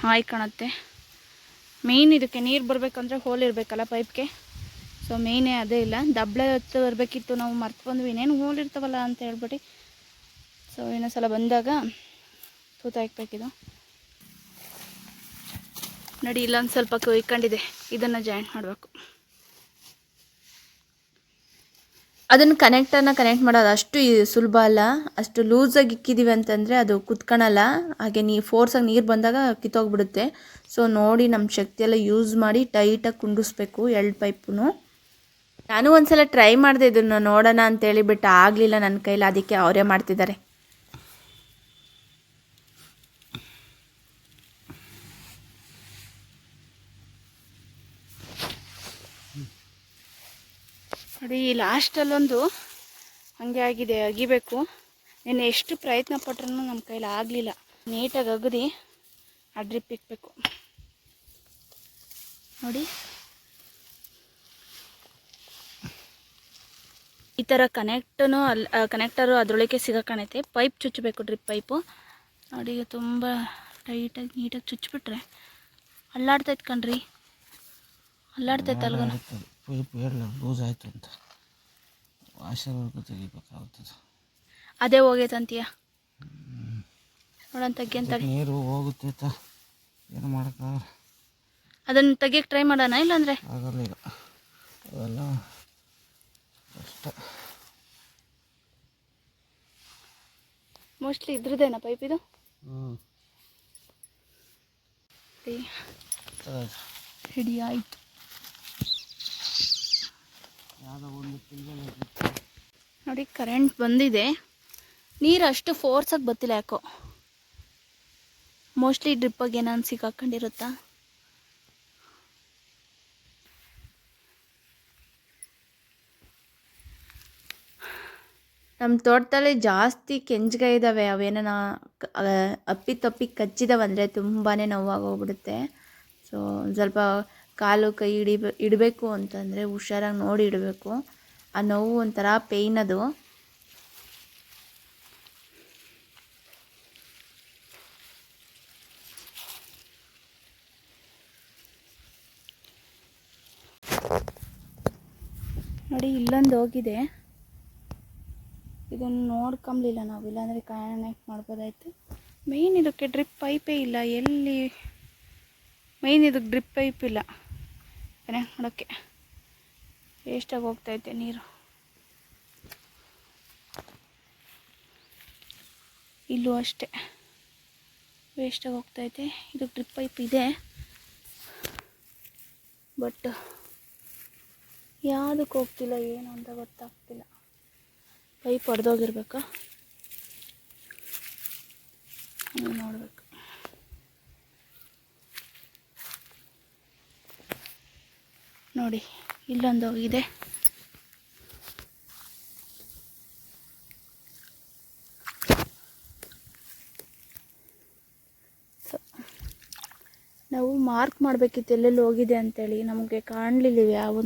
Speaker 1: ಹಾಯ್ ಕಾಣುತ್ತೆ. ಮೇಯ್ನ್ ಇದಕ್ಕೆ ನೀರು ಬರಬೇಕಂದ್ರೆ ಹೋಲ್ ಇರಬೇಕಲ್ಲ ಪೈಪ್ಗೆ ಸೊ ಮೇಯ್ನೇ ಅದೇ ಇಲ್ಲ. ದಬ್ಳೆ ಹೊತ್ತು ಬರಬೇಕಿತ್ತು. ನಾವು ಮರ್ತು ಬಂದ್ವಿ ಇನ್ನೇನು ಹೋಲ್ ಇರ್ತಾವಲ್ಲ ಅಂತ ಹೇಳ್ಬಿಟ್ಟು. ಸೊ ಇನ್ನೊಂದ್ಸಲ ಬಂದಾಗ ತೂತ ಹಾಕ್ಬೇಕಿದು. ನೋಡಿ, ಇಲ್ಲೊಂದು ಸ್ವಲ್ಪ ಕೊಯ್ಕೊಂಡಿದೆ. ಇದನ್ನು ಜಾಯಿಂಟ್ ಮಾಡಬೇಕು. ಅದನ್ನು ಕನೆಕ್ಟನ್ನು ಕನೆಕ್ಟ್ ಮಾಡೋದು ಅಷ್ಟು ಸುಲಭ ಅಲ್ಲ. ಅಷ್ಟು ಲೂಸಾಗಿ ಇಕ್ಕಿದ್ದೀವಿ ಅಂತಂದರೆ ಅದು ಕುತ್ಕೊಳಲ್ಲ ಹಾಗೆ ನೀ ಫೋರ್ಸಾಗಿ ನೀರು ಬಂದಾಗ ಕಿತ್ತೋಗ್ಬಿಡುತ್ತೆ. ಸೊ ನೋಡಿ ನಮ್ಮ ಶಕ್ತಿಯೆಲ್ಲ ಯೂಸ್ ಮಾಡಿ ಟೈಟಾಗಿ ಕುಂಡಿಸ್ಬೇಕು ಎರಡು ಪೈಪು ನಾನು ಒಂದ್ಸಲ ಟ್ರೈ ಮಾಡಿದೆ ಇದನ್ನು ನೋಡೋಣ ಅಂತೇಳಿ ಬಿಟ್ಟು ಆಗಲಿಲ್ಲ ನನ್ನ ಕೈಲಿ, ಅದಕ್ಕೆ ಅವರೇ ಮಾಡ್ತಿದ್ದಾರೆ. ನೋಡಿ ಲಾಸ್ಟಲ್ಲೊಂದು ಹಾಗೆ ಆಗಿದೆ, ಅಗಿಬೇಕು. ನೀನು ಎಷ್ಟು ಪ್ರಯತ್ನ ಪಟ್ರೂ ನಮ್ಮ ಕೈಲಿ ಆಗಲಿಲ್ಲ. ನೀಟಾಗಿ ಅಗದಿ, ಆ ಡ್ರಿಪ್ ಇಕ್ಬೇಕು. ನೋಡಿ. ಈ ಥರ ಕನೆಕ್ಟನು ಅಲ್ಲಿ ಕನೆಕ್ಟರು ಅದರೊಳಗೆ ಸಿಗೋಕಾಣೈತೆ ಪೈಪ್ ಚುಚ್ಚಬೇಕು ಡ್ರಿಪ್ ಪೈಪು ನೋಡಿ ಈಗ ತುಂಬ ಟೈಟಾಗಿ ನೀಟಾಗಿ ಚುಚ್ಚಿಬಿಟ್ರೆ ಅಲ್ಲಾಡ್ತೈತೆ ಕಣ್ರಿ. ಅಲ್ಲಾಡ್ತೈತೆ ಅಲ್ಗೂ
Speaker 2: ಪೈಪ್ ಲೂಸ್ ಆಯಿತು ಅಂತ. ವಾಷರ್ವರೆಗೂ ತೆಗಿಬೇಕಾಗ್ತದೆ.
Speaker 1: ಅದೇ ಹೋಗೈತಂತೀಯ ನೋಡೋಣ ತೆಗಿ ಅಂತ
Speaker 2: ನೀರು ಹೋಗುತ್ತೆ ಏನು ಮಾಡೋಕ್ಕಾಗಲ್ಲ.
Speaker 1: ಅದನ್ನು ತೆಗಿಯಕ್ಕೆ ಟ್ರೈ ಮಾಡೋಣ ಇಲ್ಲಾಂದರೆ?
Speaker 2: ಆಗಲ್ಲ ಈಗ. ಅವೆಲ್ಲ
Speaker 1: ಮೋಸ್ಟ್ಲಿ ಇದ್ರದ್ದೇನ ಪೈಪ್ ಇದು? ಹಿಡಿ ಆಯಿತು. ನೋಡಿ ಕರೆಂಟ್ ಬಂದಿದೆ. ನೀರು ಅಷ್ಟು ಫೋರ್ಸಾಗಿ ಬತ್ತಿಲ್ಲ ಯಾಕೋ? ಮೋಸ್ಟ್ಲಿ ಡ್ರಿಪ್ಪಾಗಿ ಏನಾದ್ರು ಸಿಕ್ಕಾಕೊಂಡಿರುತ್ತಾ? ನಮ್ಮ ತೋಟದಲ್ಲಿ ಜಾಸ್ತಿ ಕೆಂಜ್ಗಾಯಿ ಇದ್ದಾವೆ ಅವೇನನ ಅಪ್ಪಿ ತಪ್ಪಿ ಕಚ್ಚಿದವಂದರೆ ತುಂಬಾ ನೋವಾಗೋಗ್ಬಿಡುತ್ತೆ. ಸೊ ಒಂದು ಸ್ವಲ್ಪ ಕಾಲು ಕೈ ಹಿಡಿ, ಇಡಬೇಕು ಅಂತಂದರೆ ಹುಷಾರಾಗಿ ನೋಡಿ ಇಡಬೇಕು. ಆ ನೋವು ಒಂಥರ ಪೇಯ್ನ್ ಅದು. ನೋಡಿ ಇಲ್ಲೊಂದು ಹೋಗಿದೆ. ಇದನ್ನು ನೋಡ್ಕೊಂಬಲಿಲ್ಲ ನಾವು. ಇಲ್ಲಾಂದರೆ ಕನೆಕ್ಟ್ ಮಾಡ್ಬೋದಾಯಿತು. ಮೇಯ್ನ್ ಇದಕ್ಕೆ ಡ್ರಿಪ್ ಪೈಪೇ ಇಲ್ಲ. ಎಲ್ಲಿ? ಮೇಯ್ನ್ ಇದಕ್ಕೆ ಡ್ರಿಪ್ ಪೈಪ್ ಇಲ್ಲ. ಕನೆಕ್ಟ್ ಮಾಡೋಕ್ಕೆ. ವೇಸ್ಟಾಗಿ ಹೋಗ್ತೈತೆ ನೀರು. ಇಲ್ಲೂ ಅಷ್ಟೇ. ವೇಸ್ಟಾಗಿ ಹೋಗ್ತೈತೆ ಇದು ಡ್ರಿಪ್ ಪೈಪ್ ಇದೆ. ಬಟ್ ಯಾವುದಕ್ಕೆ ಹೋಗ್ತಿಲ್ಲ ಏನು ಅಂತ ಗೊತ್ತಾಗ್ತಿಲ್ಲ. ಪೈಪ್ ಹೊಡೆದೋಗಿರ್ಬೇಕಾ ನೋಡಬೇಕು. ನೋಡಿ, ಇಲ್ಲೊಂದು ಹೋಗಿದೆ. ನಾವು ಮಾರ್ಕ್ ಮಾಡಬೇಕಿತ್ತು ಎಲ್ಲೆಲ್ಲಿ ಹೋಗಿದೆ ಅಂತೇಳಿ ನಮಗೆ ಕಾಣಲಿಲ್ಲ ಯಾವೂ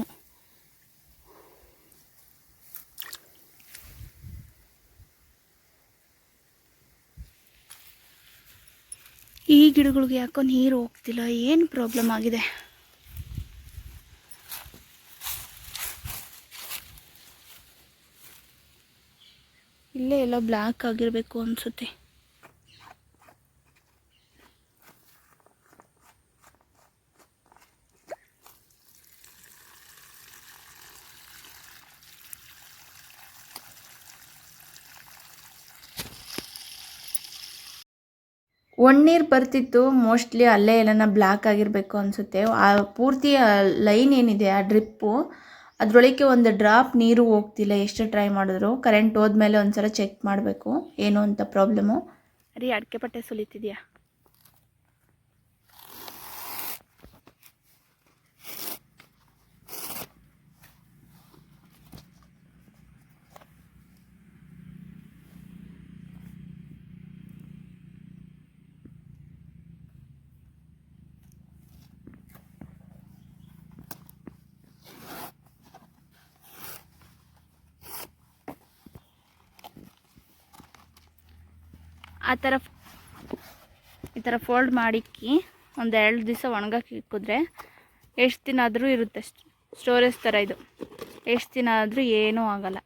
Speaker 1: ಈ ಗಿಡಗಳಿಗೆ ಯಾಕೋ ನೀರು ಹೋಗ್ತಿಲ್ಲ ಏನು ಪ್ರಾಬ್ಲಮ್ ಆಗಿದೆ? ಇಲ್ಲೇ ಎಲ್ಲ ಬ್ಲ್ಯಾಕ್ ಆಗಿರಬೇಕು ಅನಿಸುತ್ತೆ. ಒಣ್ಣೀರು ಬರ್ತಿತ್ತು. ಮೋಸ್ಟ್ಲಿ ಅಲ್ಲೇ ಎಲ್ಲನ ಬ್ಲ್ಯಾಕ್ ಆಗಿರಬೇಕು ಅನಿಸುತ್ತೆ. ಆ ಪೂರ್ತಿ ಲೈನ್ ಏನಿದೆ, ಆ ಡ್ರಿಪ್ಪು ಅದರೊಳಗೆ ಒಂದು ಡ್ರಾಪ್ ನೀರು ಹೋಗ್ತಿಲ್ಲ. ಎಷ್ಟು ಟ್ರೈ ಮಾಡಿದ್ರು. ಕರೆಂಟ್ ಹೋದ್ಮೇಲೆ ಒಂದ್ಸಲ ಚೆಕ್ ಮಾಡಬೇಕು. ಏನು ಅಂತ ಪ್ರಾಬ್ಲಮ್ಮು ರೀ ಅಡಿಕೆ ಪಟ್ಟೆ ಸುಲಿತಿದ್ಯಾ? ಆ ಥರ ಈ ಥರ ಫೋಲ್ಡ್ ಮಾಡಿಕ್ಕಿ ಒಂದು ಎರಡು ದಿವಸ ಒಣಗಕ್ಕೆ ಇಕ್ಕಿದ್ರೆ ಎಷ್ಟು ದಿನ ಆದರೂ ಇರುತ್ತೆ ಸ್ಟೋರೇಜ್ ಥರ ಇದು. ಎಷ್ಟು ದಿನ ಆದರೂ ಏನೂ ಆಗೋಲ್ಲ.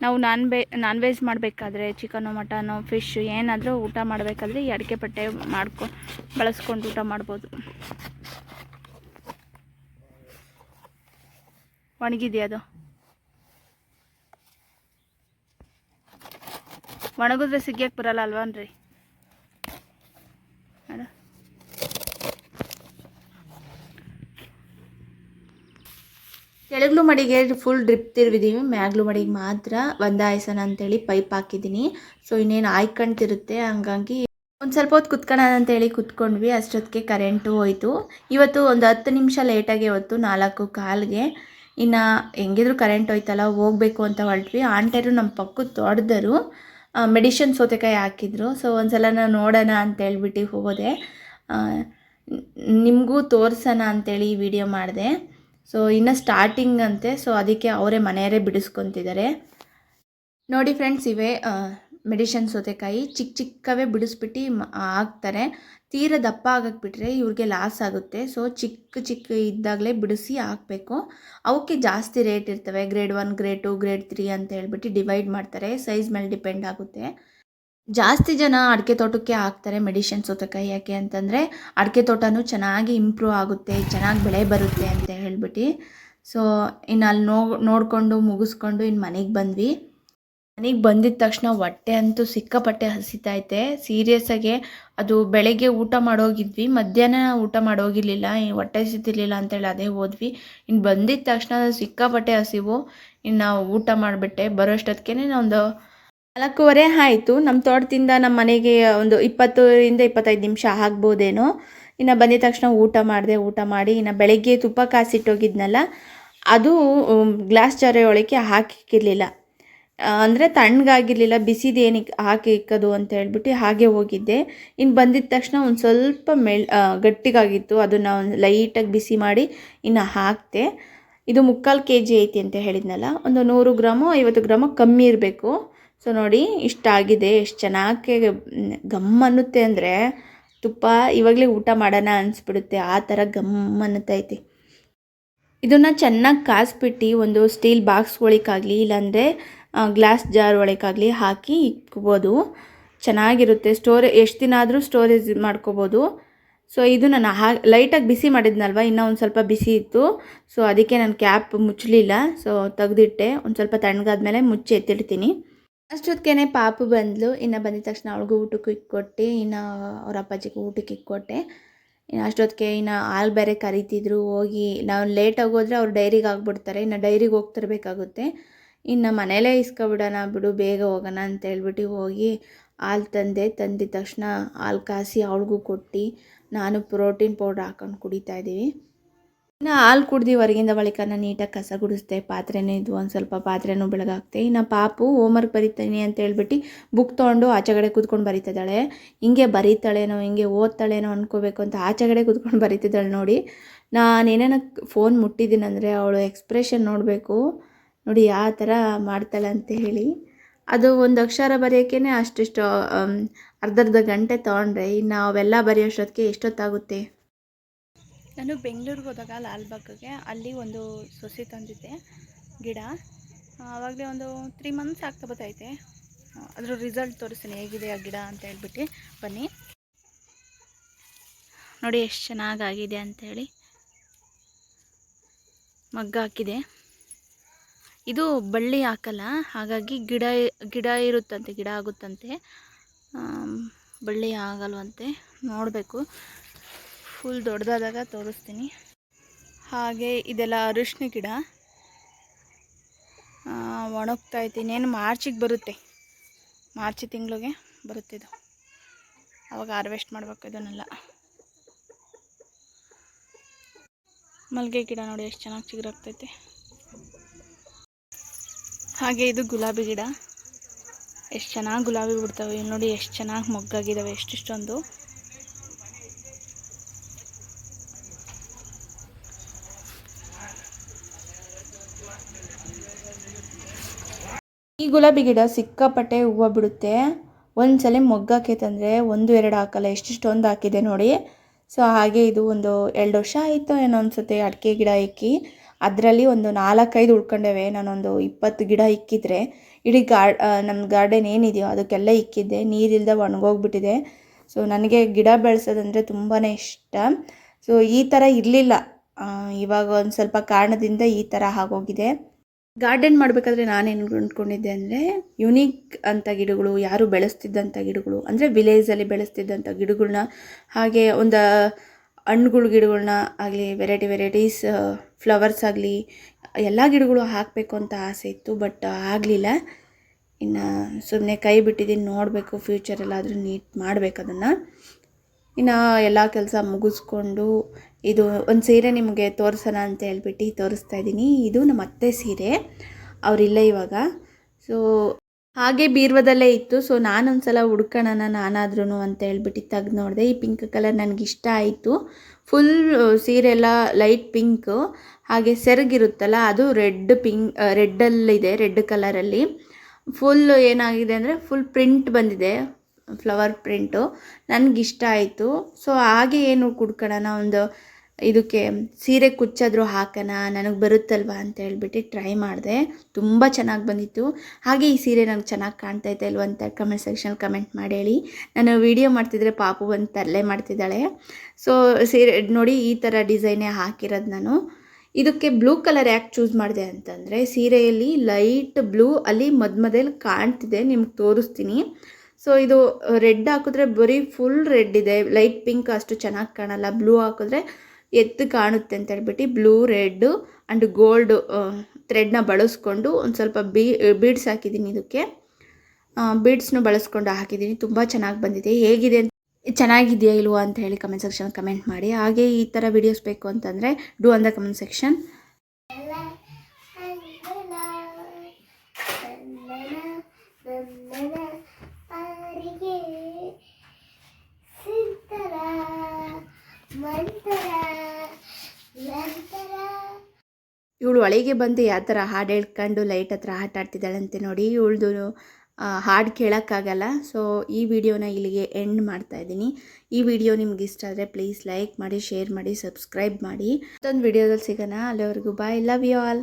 Speaker 1: ನಾವು ನಾನ್ ವೆ ನಾನ್ ವೆಜ್ ಮಾಡಬೇಕಾದ್ರೆ ಚಿಕನು, ಮಟನು, ಫಿಶ್ ಏನಾದರೂ ಊಟ ಮಾಡಬೇಕಾದ್ರೆ ಈ ಅಡಿಕೆ ಪಟ್ಟೆ ಮಾಡ್ಕೊ, ಬಳಸ್ಕೊಂಡು ಊಟ ಮಾಡ್ಬೋದು. ಒಣಗಿದೆಯಾ ಅದು? ಒಣಗಿದ್ರೆ ಸಿಗ್ಯಕ್ಕೆ ಬರಲ್ಲ ಅಲ್ವನ್ರಿ? ಕೆಳಗ್ಲು ಮಡಿಗೆ ಫುಲ್ ಡ್ರಿಪ್ ತಿರುವಿದೀವಿ, ಮ್ಯಾಗ್ಲು ಮಡಿಗೆ ಮಾತ್ರ ಒಂದಾಯ್ಸನ ಅಂತೇಳಿ ಪೈಪ್ ಹಾಕಿದ್ದೀನಿ ಸೊ ಇನ್ನೇನು ಆಯ್ಕೊಂತಿರುತ್ತೆ ಹಂಗಾಗಿ ಒಂದು ಸ್ವಲ್ಪ ಹೊತ್ತು ಕುತ್ಕೊಳ್ಳೋಣ ಅಂತೇಳಿ ಕುತ್ಕೊಂಡ್ವಿ, ಅಷ್ಟೊತ್ತಿಗೆ ಕರೆಂಟು ಹೋಯ್ತು. ಇವತ್ತು ಒಂದು ಹತ್ತು ನಿಮಿಷ ಲೇಟಾಗಿ ಹೊತ್ತು ನಾಲ್ಕು ಕಾಲ್ಗೆ. ಇನ್ನು ಹೆಂಗಿದ್ರು ಕರೆಂಟ್ ಹೋಯ್ತಲ್ಲ, ಹೋಗಬೇಕು ಅಂತ ಹೊರಟ್ವಿ. ಆಂಟೆರು ನಮ್ಮ ಪಕ್ಕದ ತೋಟದರು ಮೆಡಿಷನ್ ಸೌತೆಕಾಯಿ ಹಾಕಿದ್ರು. ಸೊ ಒಂದ್ಸಲ ನಾನು ನೋಡೋಣ ಅಂತೇಳ್ಬಿಟ್ಟು ಹೋದೆ. ನಿಮಗೂ ತೋರಿಸೋಣ ಅಂತೇಳಿ ಈ ವಿಡಿಯೋ ಮಾಡಿದೆ. ಸೊ ಇನ್ನು ಸ್ಟಾರ್ಟಿಂಗ್ ಅಂತೆ. ಸೊ ಅದಕ್ಕೆ ಅವರೇ ಮನೆಯವರೇ ಬಿಡಿಸ್ಕೊತಿದ್ದಾರೆ. ನೋಡಿ ಫ್ರೆಂಡ್ಸ್ ಇವೆ ಮೆಡಿಷನ್ ಸೌತೆಕಾಯಿ ಚಿಕ್ಕ ಚಿಕ್ಕವೇ ಬಿಡಿಸ್ಬಿಟ್ಟು ಹಾಕ್ತಾರೆ. ತೀರ ದಪ್ಪ ಆಗಕ್ಕೆ ಬಿಟ್ಟರೆ ಇವ್ರಿಗೆ ಲಾಸ್ ಆಗುತ್ತೆ. ಸೊ ಚಿಕ್ಕ ಚಿಕ್ಕ ಇದ್ದಾಗಲೇ ಬಿಡಿಸಿ ಹಾಕಬೇಕು. ಅವಕ್ಕೆ ಜಾಸ್ತಿ ರೇಟ್ ಇರ್ತವೆ. Grade one grade two grade three ಅಂತ ಹೇಳ್ಬಿಟ್ಟು ಡಿವೈಡ್ ಮಾಡ್ತಾರೆ. ಸೈಜ್ ಮೇಲೆ ಡಿಪೆಂಡ್ ಆಗುತ್ತೆ. ಜಾಸ್ತಿ ಜನ ಅಡಿಕೆ ತೋಟಕ್ಕೆ ಹಾಕ್ತಾರೆ ಮೆಡಿಷನ್ ಸೌತೆಕಾಯಿ. ಯಾಕೆ ಅಂತಂದರೆ ಅಡಿಕೆ ತೋಟನೂ ಚೆನ್ನಾಗಿ ಇಂಪ್ರೂವ್ ಆಗುತ್ತೆ, ಚೆನ್ನಾಗಿ ಬೆಳೆ ಬರುತ್ತೆ ಅಂತ ಹೇಳ್ಬಿಟ್ಟು. ಸೊ ಇನ್ನು ಅಲ್ಲಿ ನೋ, ನೋಡಿಕೊಂಡು, ಮುಗಿಸ್ಕೊಂಡು ಇನ್ನು ಮನೆಗೆ ಬಂದ್ವಿ. ಮನೆಗೆ ಬಂದಿದ ತಕ್ಷಣ ಹೊಟ್ಟೆ ಅಂತೂ ಸಿಕ್ಕಾಪಟ್ಟೆ ಹಸಿತೈತೆ ಸೀರಿಯಸ್ಸಾಗೆ ಅದು ಬೆಳಗ್ಗೆ ಊಟ ಮಾಡೋಗಿದ್ವಿ, ಮಧ್ಯಾಹ್ನ ಊಟ ಮಾಡೋಗಿರಲಿಲ್ಲ ಹೊಟ್ಟೆ ಹಸಿತಿರ್ಲಿಲ್ಲ ಅಂತೇಳಿ ಅದೇ ಹೋದ್ವಿ. ಇನ್ನು ಬಂದಿದ ತಕ್ಷಣ ಸಿಕ್ಕಾಪಟ್ಟೆ ಹಸಿವು ಇನ್ನು ಊಟ ಮಾಡಿಬಿಟ್ಟೆ. ಬರೋಷ್ಟೊತ್ತಿಗೆ ಒಂದು ನಾಲ್ಕೂವರೆ ಆಯಿತು. ನಮ್ಮ ತೋಟದಿಂದ ನಮ್ಮ ಮನೆಗೆ ಒಂದು ಇಪ್ಪತ್ತರಿಂದ ಇಪ್ಪತ್ತೈದು ನಿಮಿಷ ಆಗ್ಬೋದೇನೋ. ಇನ್ನು ಬಂದಿದ ತಕ್ಷಣ ಊಟ ಮಾಡಿದೆ, ಊಟ ಮಾಡಿ ಇನ್ನು ಬೆಳಗ್ಗೆ ತುಪ್ಪ ಕಾಸಿಟ್ಟೋಗಿದ್ನಲ್ಲ, ಅದು ಗ್ಲಾಸ್ ಜಾರೆ ಒಳಗೆ ಅಂದರೆ ತಣ್ಣಗಾಗಿರಲಿಲ್ಲ, ಬಿಸಿದು ಏನಕ್ಕೆ ಹಾಕಿ ಇಕ್ಕೋದು ಅಂತ ಹೇಳ್ಬಿಟ್ಟು ಹಾಗೆ ಹೋಗಿದ್ದೆ. ಇನ್ನು ಬಂದಿದ ತಕ್ಷಣ ಒಂದು ಸ್ವಲ್ಪ ಮೆಳ್ ಗಟ್ಟಿಗಾಗಿತ್ತು. ಅದನ್ನು ಒಂದು ಲೈಟಾಗಿ ಬಿಸಿ ಮಾಡಿ ಇನ್ನು ಹಾಕಿದೆ. ಇದು ಮುಕ್ಕಾಲು ಕೆ ಜಿ ಐತಿ ಅಂತ ಹೇಳಿದ್ನಲ್ಲ, ಒಂದು ನೂರು ಗ್ರಾಮು, ಐವತ್ತು ಗ್ರಾಮು ಕಮ್ಮಿ ಇರಬೇಕು. ಸೊ ನೋಡಿ ಇಷ್ಟಾಗಿದೆ ಎಷ್ಟು ಚೆನ್ನಾಗಿ ಗಮ್ ಅನ್ನುತ್ತೆ ಅಂದರೆ ತುಪ್ಪ ಇವಾಗಲೇ ಊಟ ಮಾಡೋಣ ಅನಿಸ್ಬಿಡುತ್ತೆ, ಆ ಥರ ಗಮ್ ಅನ್ನುತ್ತೈತಿ ಇದನ್ನು ಚೆನ್ನಾಗಿ ಕಾಸ್ಬಿಟ್ಟು ಒಂದು ಸ್ಟೀಲ್ ಬಾಕ್ಸ್ಗಳಿಗಾಗಲಿ, ಇಲ್ಲಾಂದರೆ ಗ್ಲಾಸ್ ಜಾರ್ ಒಳಗಾಗಲಿ ಹಾಕಿ ಇಕ್ಬೋದು. ಚೆನ್ನಾಗಿರುತ್ತೆ. ಸ್ಟೋರೇ ಎಷ್ಟು ದಿನ ಆದರೂ ಸ್ಟೋರೇಜ್ ಮಾಡ್ಕೋಬೋದು. ಸೊ ಇದು ನಾನು ಹಾ ಲೈಟಾಗಿ ಬಿಸಿ ಮಾಡಿದ್ನಲ್ವ? ಇನ್ನೂ ಒಂದು ಸ್ವಲ್ಪ ಬಿಸಿ ಇತ್ತು. ಸೊ ಅದಕ್ಕೆ ನಾನು ಕ್ಯಾಪ್ ಮುಚ್ಚಲಿಲ್ಲ ಸೊ ತೆಗೆದಿಟ್ಟೆ. ಒಂದು ಸ್ವಲ್ಪ ತಣ್ಣಗಾದ್ಮೇಲೆ ಮುಚ್ಚಿ ಎತ್ತಿಡ್ತೀನಿ. ಅಷ್ಟೊತ್ತಿಗೆ ಪಾಪು ಬಂದಳು ಇನ್ನು ಬಂದಿದ ತಕ್ಷಣ ಅವಳಿಗೂ ಊಟಕ್ಕೆ ಇಕ್ಕೊಟ್ಟು. ಇನ್ನು ಅವ್ರ ಅಪ್ಪಾಜಿಗೆ ಊಟಕ್ಕೆ ಇಕ್ಕೊಟ್ಟೆ. ಇನ್ನು ಅಷ್ಟೊತ್ತಿಗೆ ಇನ್ನು ಹಾಲು ಬೇರೆ ಕರಿತಿದ್ರು. ಹೋಗಿ ನಾವು ಲೇಟಾಗಿ ಹೋದರೆ ಅವ್ರು ಡೈರಿಗೆ ಆಗ್ಬಿಡ್ತಾರೆ. ಇನ್ನು ಡೈರಿಗೆ ಹೋಗ್ತಿರ್ಬೇಕಾಗುತ್ತೆ ಇನ್ನು ಮನೇಲೇ ಇಸ್ಕೊಬಿಡೋಣ ಬಿಡು, ಬೇಗ ಹೋಗೋಣ ಅಂತ ಹೇಳ್ಬಿಟ್ಟು ಹೋಗಿ ಹಾಲು ತಂದೆ, ತಂದಿದ ತಕ್ಷಣ ಹಾಲು ಕಾಸಿ ಅವಳಿಗೂ ಕೊಟ್ಟು ನಾನು ಪ್ರೋಟೀನ್ ಪೌಡ್ರ್ ಹಾಕೊಂಡು ಕುಡಿತಾ ಇದ್ದೀವಿ. ಇನ್ನು ಹಾಲು ಕುಡ್ದು ಹೊರಗಿಂದ ಬಳಿಕ ನಾನು ನೀಟಾಗಿ ಕಸ ಗುಡಿಸ್ದೆ, ಪಾತ್ರೆನೇ ಇದ್ವು ಒಂದು ಸ್ವಲ್ಪ ಪಾತ್ರೆನೂ ಬೆಳಗಾಕ್ತೆ ಇನ್ನು ಪಾಪು ಹೋಮ್ವರ್ಕ್ ಬರೀತೀನಿ ಅಂತ ಹೇಳ್ಬಿಟ್ಟು ಬುಕ್ ತೊಗೊಂಡು ಆಚೆಗಡೆ ಕೂತ್ಕೊಂಡು ಬರಿತಿದ್ದಾಳೆ. ಹಿಂಗೆ ಬರೀತಾಳೇನೋ, ಹಿಂಗೆ ಓದ್ತಾಳೇನೋ ಅನ್ಕೋಬೇಕು ಅಂತ ಆಚೆಗಡೆ ಕೂತ್ಕೊಂಡು ಬರಿತಿದ್ದಾಳೆ ನೋಡಿ. ನಾನು ಏನೇನೋ ಫೋನ್ ಮುಟ್ಟಿದ್ದೀನಂದರೆ ಅವಳು ಎಕ್ಸ್ಪ್ರೆಷನ್ ನೋಡಬೇಕು. ನೋಡಿ ಆ ಥರ ಮಾಡ್ತಾಳೆ ಅಂತ ಹೇಳಿ. ಅದು ಒಂದು ಅಕ್ಷರ ಬರೆಯೋಕ್ಕೇ ಅಷ್ಟಿಷ್ಟು ಅರ್ಧರ್ಧ ಗಂಟೆ ತೊಗೊಂಡ್ರೆ ಇನ್ನು ಅವೆಲ್ಲ ಬರೆಯೋಷ್ಟೊತ್ತಿಗೆ ಎಷ್ಟೊತ್ತಾಗುತ್ತೆ? ನಾನು ಬೆಂಗಳೂರಿಗೆ ಹೋದಾಗ ಲಾಲ್ಬಾಗ್ಗೆ ಅಲ್ಲಿ ಒಂದು ಸೊಸೆ ತಂದಿದ್ದೆ ಗಿಡ. ಆವಾಗಲೇ ಒಂದು ತ್ರೀ ಮಂತ್ಸ್ ಆಗ್ತಾ ಬರ್ತೈತೆ. ಅದ್ರ ರಿಸಲ್ಟ್ ತೋರಿಸ್ತೀನಿ, ಹೇಗಿದೆ ಆ ಗಿಡ ಅಂತ ಹೇಳ್ಬಿಟ್ಟು ಬನ್ನಿ. ನೋಡಿ ಎಷ್ಟು ಚೆನ್ನಾಗಾಗಿದೆ ಅಂಥೇಳಿ ಮಗ್ಗ ಹಾಕಿದೆ. ಇದು ಬಳ್ಳಿ ಹಾಕಲ್ಲ, ಹಾಗಾಗಿ ಗಿಡ ಗಿಡ ಇರುತ್ತಂತೆ, ಗಿಡ ಆಗುತ್ತಂತೆ. ಬಳ್ಳಿ ಆಗಲ್ವಂತೆ. ನೋಡಬೇಕು. ಫುಲ್ ದೊಡ್ಡದಾದಾಗ ತೋರಿಸ್ತೀನಿ. ಹಾಗೆ ಇದೆಲ್ಲ ಅರಿಶಿನ ಗಿಡ. ಒಣಗ್ತಾ ಇನ್ನೇನು ಮಾರ್ಚಿಗೆ ಬರುತ್ತೆ. ಮಾರ್ಚ್ ತಿಂಗಳಿಗೆ ಬರುತ್ತೆ ಇದು. ಅವಾಗ ಹಾರ್ವೆಸ್ಟ್ ಮಾಡಬೇಕು ಇದನ್ನೆಲ್ಲ. ಮಲ್ಲಿಗೆ ಗಿಡ ನೋಡಿ ಎಷ್ಟು ಚೆನ್ನಾಗಿ ಚಿಗುರಾಗ್ತೈತೆ. ಹಾಗೆ ಇದು ಗುಲಾಬಿ ಗಿಡ. ಎಷ್ಟು ಚೆನ್ನಾಗಿ ಗುಲಾಬಿ ಬಿಡ್ತವೆ. ನೋಡಿ ಎಷ್ಟು ಚೆನ್ನಾಗಿ ಮೊಗ್ಗಾಗಿದ್ದಾವೆ ಎಷ್ಟಿಷ್ಟೊಂದು. ಈ ಗುಲಾಬಿ ಗಿಡ ಸಿಕ್ಕಾಪಟ್ಟೆ ಹೂವು ಬಿಡುತ್ತೆ. ಒಂದ್ಸಲ ಮೊಗ್ಗಾಕೈತಂದರೆ ಒಂದು ಎರಡು ಹಾಕಲ್ಲ. ಎಷ್ಟಿಷ್ಟೊಂದು ಹಾಕಿದೆ ನೋಡಿ. ಸೊ, ಹಾಗೆ ಇದು ಒಂದು ಎರಡು ವರ್ಷ ಆಯಿತು ಏನೋ ಅನಿಸುತ್ತೆ. ಅಡಿಕೆ ಗಿಡ ಇಕ್ಕಿ ಅದರಲ್ಲಿ ಒಂದು ನಾಲ್ಕೈದು ಉಳ್ಕೊಂಡವೆ. ನಾನೊಂದು ಇಪ್ಪತ್ತು ಗಿಡ ಇಕ್ಕಿದ್ರೆ. ಇಡೀ ಗಾರ್ ನಮ್ಮ ಗಾರ್ಡನ್ ಏನಿದೆಯೋ ಅದಕ್ಕೆಲ್ಲ ಇಕ್ಕಿದ್ದೆ. ನೀರಿಲ್ದೆ ಒಣಗೋಗ್ಬಿಟ್ಟಿದೆ. ಸೊ, ನನಗೆ ಗಿಡ ಬೆಳೆಸೋದಂದರೆ ತುಂಬಾ ಇಷ್ಟ. ಸೊ, ಈ ಥರ ಇರಲಿಲ್ಲ. ಇವಾಗ ಒಂದು ಸ್ವಲ್ಪ ಕಾರಣದಿಂದ ಈ ಥರ ಆಗೋಗಿದೆ. ಗಾರ್ಡನ್ ಮಾಡಬೇಕಾದ್ರೆ ನಾನೇನು ಅಂದ್ಕೊಂಡಿದ್ದೆ ಅಂದರೆ, ಯುನೀಕ್ ಅಂತ ಗಿಡಗಳು, ಯಾರು ಬೆಳೆಸ್ತಿದ್ದಂಥ ಗಿಡಗಳು, ಅಂದರೆ ವಿಲೇಜಲ್ಲಿ ಬೆಳೆಸ್ತಿದ್ದಂಥ ಗಿಡಗಳನ್ನ ಹಾಗೆ ಒಂದು ಹಣ್ಣುಗಳ ಗಿಡಗಳನ್ನ ಆಗಲಿ ವೆರೈಟಿ ವೆರೈಟೀಸ್ ಫ್ಲವರ್ಸ್ ಆಗಲಿ, ಎಲ್ಲ ಗಿಡಗಳು ಹಾಕಬೇಕು ಅಂತ ಆಸೆ ಇತ್ತು ಬಟ್ ಆಗಲಿಲ್ಲ. ಇನ್ನು ಸುಮ್ಮನೆ ಕೈ ಬಿಟ್ಟಿದ್ದೀನಿ, ನೋಡಬೇಕು ಫ್ಯೂಚರಲ್ಲಾದರೂ ನೀಟ್ ಮಾಡಬೇಕು ಅದನ್ನು. ಇನ್ನು ಎಲ್ಲ ಕೆಲಸ ಮುಗಿಸ್ಕೊಂಡು ಇದು ಒಂದು ಸೀರೆ ನಿಮಗೆ ತೋರಿಸೋಣ ಅಂತ ಹೇಳ್ಬಿಟ್ಟು ತೋರಿಸ್ತಾ ಇದ್ದೀನಿ. ಇದು ನಮ್ಮ ಅತ್ತೆ ಸೀರೆ. ಅವರಿಲ್ಲ ಇವಾಗ. ಸೊ ಹಾಗೆ ಬೀರ್ವದಲ್ಲೇ ಇತ್ತು. ಸೊ ನಾನೊಂದ್ಸಲ ಹುಡ್ಕೋಣ ನಾನಾದ್ರೂ ಅಂತ ಹೇಳ್ಬಿಟ್ಟು ತೆಗ್ದು ನೋಡಿದೆ. ಈ ಪಿಂಕ್ ಕಲರ್ ನನಗೆ ಇಷ್ಟ ಆಯಿತು ಫುಲ್ ಸೀರೆಲ್ಲ ಲೈಟ್ ಪಿಂಕು ಹಾಗೆ ಸೆರಗಿರುತ್ತಲ್ಲ, ಅದು ರೆಡ್ ಪಿಂಕ್ ರೆಡ್ಡಲ್ಲಿದೆ ರೆಡ್ ಕಲರಲ್ಲಿ ಫುಲ್ ಏನಾಗಿದೆ ಅಂದರೆ ಫುಲ್ ಪ್ರಿಂಟ್ ಬಂದಿದೆ. ಫ್ಲವರ್ ಪ್ರಿಂಟು ನನಗಿಷ್ಟ ಆಯಿತು. ಸೊ ಹಾಗೆ ಏನು ಕುಡ್ಕೊಳ್ಳೋಣ ಒಂದು ಇದಕ್ಕೆ ಸೀರೆ ಕುಚ್ಚಾದರೂ ಹಾಕೋಣ ನನಗೆ ಬರುತ್ತಲ್ವಾ ಅಂತ ಹೇಳ್ಬಿಟ್ಟು ಟ್ರೈ ಮಾಡಿದೆ. ತುಂಬ ಚೆನ್ನಾಗಿ ಬಂದಿತ್ತು. ಹಾಗೆ ಈ ಸೀರೆ ನನಗೆ ಚೆನ್ನಾಗಿ ಕಾಣ್ತಾ ಇದೆ ಅಲ್ವ ಅಂತ ಕಮೆಂಟ್ ಸೆಕ್ಷನ್ ಕಮೆಂಟ್ ಮಾಡಿ ಹೇಳಿ ನಾನು ವಿಡಿಯೋ ಮಾಡ್ತಿದ್ರೆ ಪಾಪು ಒಂದು ತರಲೆ ಮಾಡ್ತಿದ್ದಾಳೆ. ಸೊ ಸೀರೆ ನೋಡಿ ಈ ಥರ ಡಿಸೈನೇ ಹಾಕಿರೋದು ನಾನು. ಇದಕ್ಕೆ ಬ್ಲೂ ಕಲರ್ ಯಾಕೆ ಚೂಸ್ ಮಾಡಿದೆ ಅಂತಂದರೆ, ಸೀರೆಯಲ್ಲಿ ಲೈಟ್ ಬ್ಲೂ ಅಲ್ಲಿ ಮದ್ಮದೇಲಿ ಕಾಣ್ತಿದೆ, ನಿಮ್ಗೆ ತೋರಿಸ್ತೀನಿ. ಸೊ ಇದು ರೆಡ್ ಹಾಕಿದ್ರೆ ಬರೀ ಫುಲ್ ರೆಡ್ ಇದೆ. ಲೈಟ್ ಪಿಂಕ್ ಅಷ್ಟು ಚೆನ್ನಾಗಿ ಕಾಣಲ್ಲ. ಬ್ಲೂ ಹಾಕಿದ್ರೆ ಎದ್ದು ಕಾಣುತ್ತೆ ಅಂತ ಹೇಳ್ಬಿಟ್ಟು ಬ್ಲೂ ರೆಡ್ಡು ಆ್ಯಂಡ್ ಗೋಲ್ಡು ಥ್ರೆಡ್ನ ಬಳಸ್ಕೊಂಡು ಒಂದು ಸ್ವಲ್ಪ ಬೀಡ್ಸ್ ಹಾಕಿದ್ದೀನಿ ಇದಕ್ಕೆ ಬೀಡ್ಸ್ನು ಬಳಸ್ಕೊಂಡು ಹಾಕಿದ್ದೀನಿ ತುಂಬ ಚೆನ್ನಾಗಿ ಬಂದಿದೆ ಹೇಗಿದೆ ಅಂತ ಚೆನ್ನಾಗಿದೆಯಾ ಇಲ್ವಾ ಅಂತ ಹೇಳಿ ಕಮೆಂಟ್ ಸೆಕ್ಷನ್ ಕಮೆಂಟ್ ಮಾಡಿ ಹಾಗೆ ಈ ಥರ ವಿಡಿಯೋಸ್ ಬೇಕು ಅಂತಂದರೆ ಡೂ ಅಂದ ಕಮೆಂಟ್ ಸೆಕ್ಷನ್
Speaker 3: ಮಂತರ
Speaker 1: ಇವಳು ಒಳಗೆ ಬಂದು ಯಾವ ಥರ ಹಾಡು ಹೇಳ್ಕೊಂಡು ಲೈಟ್ ಹತ್ರ ಆಟ ಆಡ್ತಿದ್ದಾಳಂತೆ ನೋಡಿ ಇವಳ್ದು ಹಾಡು ಕೇಳೋಕ್ಕಾಗಲ್ಲ. ಸೊ ಈ ವಿಡಿಯೋನ ಇಲ್ಲಿಗೆ ಎಂಡ್ ಮಾಡ್ತಾ ಇದ್ದೀನಿ. ಈ ವಿಡಿಯೋ ನಿಮ್ಗೆ ಇಷ್ಟ ಆದರೆ ಪ್ಲೀಸ್ ಲೈಕ್ ಮಾಡಿ ಶೇರ್ ಮಾಡಿ ಸಬ್ಸ್ಕ್ರೈಬ್ ಮಾಡಿ. ಮತ್ತೊಂದು ವಿಡಿಯೋದಲ್ಲಿ ಸಿಗೋಣ. ಅಲ್ಲಿವರೆಗೂ ಬಾಯ್ ಲವ್ ಯು ಆಲ್